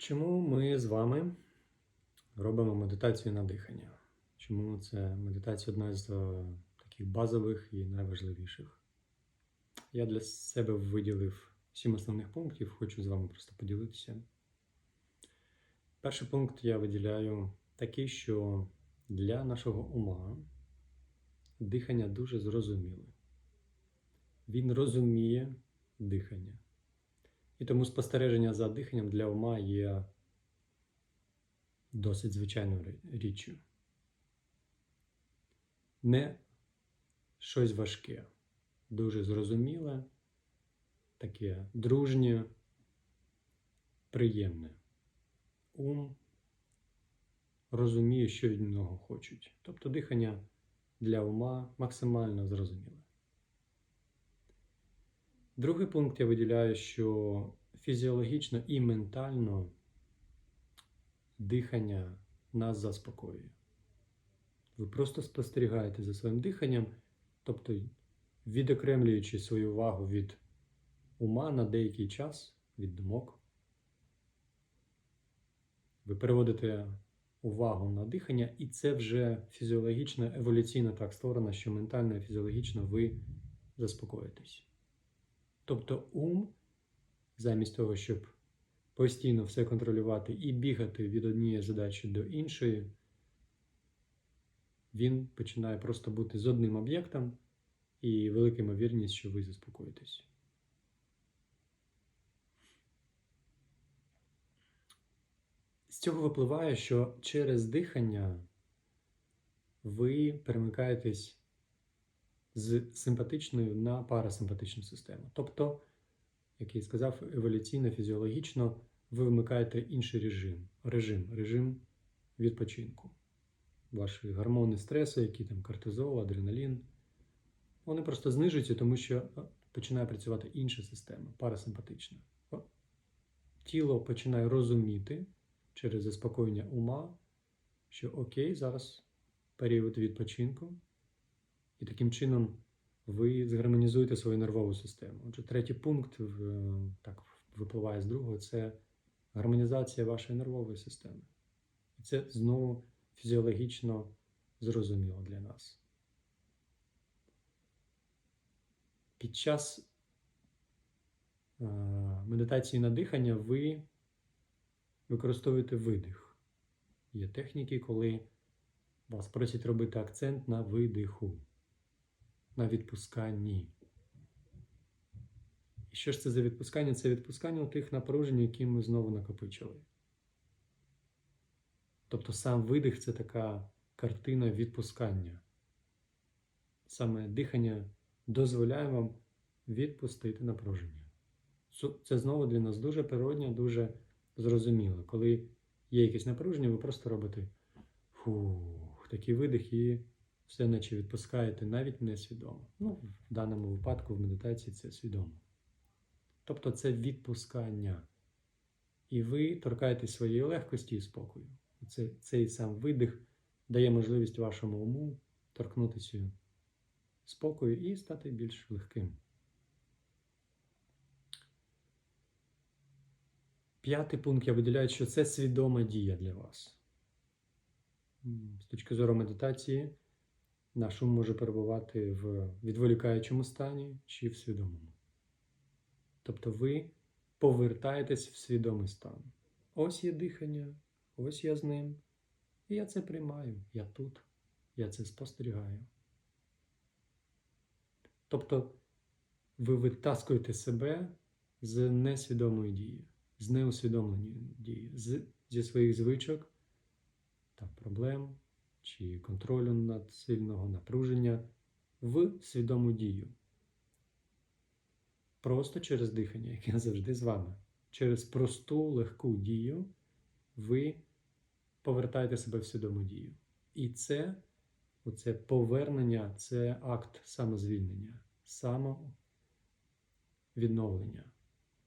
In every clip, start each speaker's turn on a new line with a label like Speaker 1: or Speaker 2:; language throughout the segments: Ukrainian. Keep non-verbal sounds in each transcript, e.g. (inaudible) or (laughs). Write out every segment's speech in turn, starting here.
Speaker 1: Чому ми з вами робимо медитацію на дихання? Чому це медитація одна з е, таких базових і найважливіших? Я для себе виділив сім основних пунктів, хочу з вами просто поділитися. Перший пункт я виділяю такий, що для нашого ума дихання дуже зрозуміле. Він розуміє дихання. І тому спостереження за диханням для ума є досить звичайною річчю. Не щось важке, дуже зрозуміле, таке дружнє, приємне. Ум розуміє, що від нього хочуть. Тобто дихання для ума максимально зрозуміле. Другий пункт я виділяю, що фізіологічно і ментально дихання нас заспокоює. Ви просто спостерігаєте за своїм диханням, тобто відокремлюючи свою увагу від ума на деякий час, від думок. Ви переводите увагу на дихання, і це вже фізіологічно, еволюційно так створено, що ментально і фізіологічно ви заспокоїтесь. Тобто ум, замість того, щоб постійно все контролювати і бігати від однієї задачі до іншої, він починає просто бути з одним об'єктом і велика ймовірність, що ви заспокоїтесь. З цього випливає, що через дихання ви перемикаєтесь з симпатичної на парасимпатичну систему. Тобто, як я сказав, еволюційно, фізіологічно ви вмикаєте інший режим, режим, режим відпочинку. Ваші гормони стресу, які там кортизол, адреналін, вони просто знижуються, тому що е, починає працювати інша система, парасимпатична. Тіло починає розуміти через заспокоєння ума, що окей, зараз період відпочинку, і таким чином ви згармонізуєте свою нервову систему. Отже, третій пункт так випливає з другого це гармонізація вашої нервової системи. І це знову фізіологічно зрозуміло для нас. Під час е, медитації на дихання ви використовуєте видих. Є техніки, коли вас просять робити акцент на видиху, на відпусканні. І що ж це за відпускання? Це відпускання тих напружень, які ми знову накопичили. Тобто сам видих це така картина відпускання. Саме дихання дозволяє вам відпустити напруження. Це знову для нас дуже природньо, дуже зрозуміло. Коли є якесь напруження, ви просто робите фух, такий видих і все наче відпускаєте навіть несвідомо. Ну, в даному випадку в медитації це свідомо. Тобто це відпускання. І ви торкаєтесь своєї легкості і спокою. Це, цей сам видих дає можливість вашому уму торкнутися спокою і стати більш легким. П'ятий пункт я виділяю, що це свідома дія для вас. З точки зору медитації, наш ум може перебувати в відволікаючому стані чи в свідомому. Тобто ви повертаєтесь в свідомий стан. Ось є дихання, ось я з ним. І я це приймаю, я тут, я це спостерігаю. Тобто ви витаскуєте себе з несвідомої дії, з неусвідомленої дії, з, зі своїх звичок та проблем чи контролю над сильного напруження в свідому дію. Просто через дихання, яке завжди з вами. Через просту легку дію ви повертаєте себе в свідому дію. І це, оце повернення, це акт самозвільнення, самовідновлення.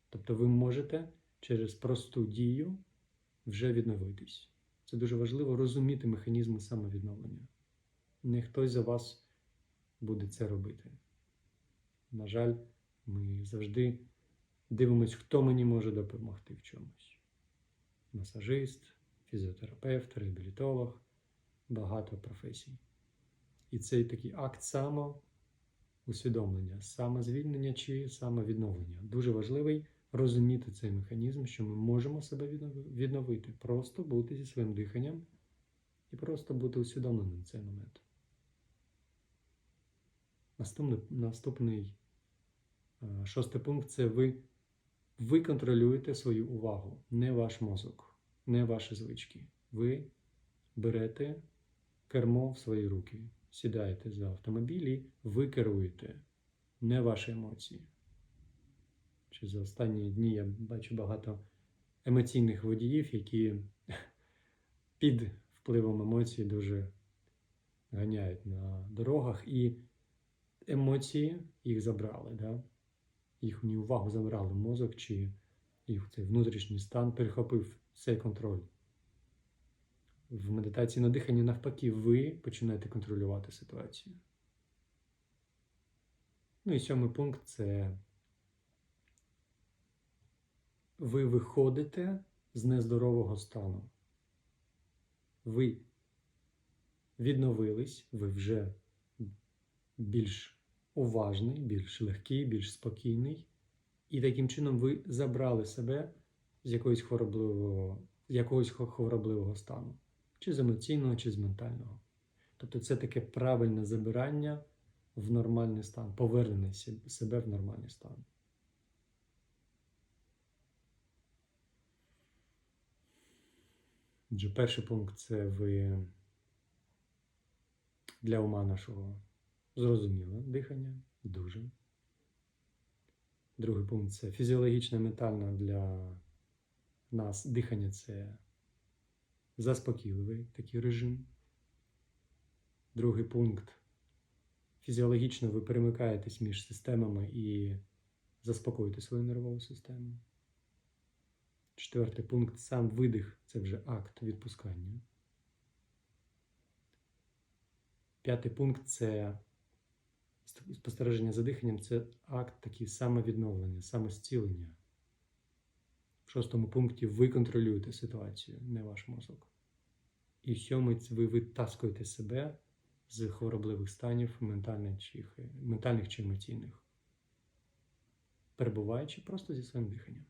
Speaker 1: Тобто ви можете через просту дію вже відновитись. Це дуже важливо розуміти механізми самовідновлення. Не хтось за вас буде це робити. На жаль, ми завжди дивимось, хто мені може допомогти в чомусь. масажист, фізіотерапевт, реабілітолог, багато професій. І цей такий акт самоусвідомлення, самозвільнення чи самовідновлення. Дуже важливий розуміти цей механізм, що ми можемо себе відновити, просто бути зі своїм диханням і просто бути усвідомленим в цей момент. Наступний, наступний е, шостий пункт це ви, ви контролюєте свою увагу, не ваш мозок, не ваші звички. Ви берете кермо в свої руки, сідаєте за автомобіль і ви керуєте, не ваші емоції. Чи за останні дні я бачу багато емоційних водіїв, які (laughs) під впливом емоцій дуже ганяють на дорогах, і емоції їх забрали, да? їхню увагу забрали мозок, чи їх цей внутрішній стан перехопив цей контроль. В медитації на дихання, навпаки, ви починаєте контролювати ситуацію. Ну і сьомий пункт це ви виходите з нездорового стану. Ви відновились, ви вже більш уважний, більш легкий, більш спокійний. І таким чином ви забрали себе з якогось хворобливого, якогось хворобливого стану, чи з емоційного, чи з ментального. Тобто це таке правильне забирання в нормальний стан, повернення себе в нормальний стан. Отже, перший пункт це ви для ума нашого зрозуміло дихання, дуже. Другий пункт це фізіологічно ментально для нас дихання це заспокійливий такий режим. Другий пункт. Фізіологічно ви перемикаєтесь між системами і заспокоїте свою нервову систему. Четвертий пункт сам видих це вже акт відпускання. П'ятий пункт це спостереження за диханням це акт такий самовідновлення, самозцілення. В шостому пункті ви контролюєте ситуацію, не ваш мозок. І в сьомий ви витаскуєте себе з хворобливих станів ментальних чи, ментальних чи емоційних, перебуваючи просто зі своїм диханням.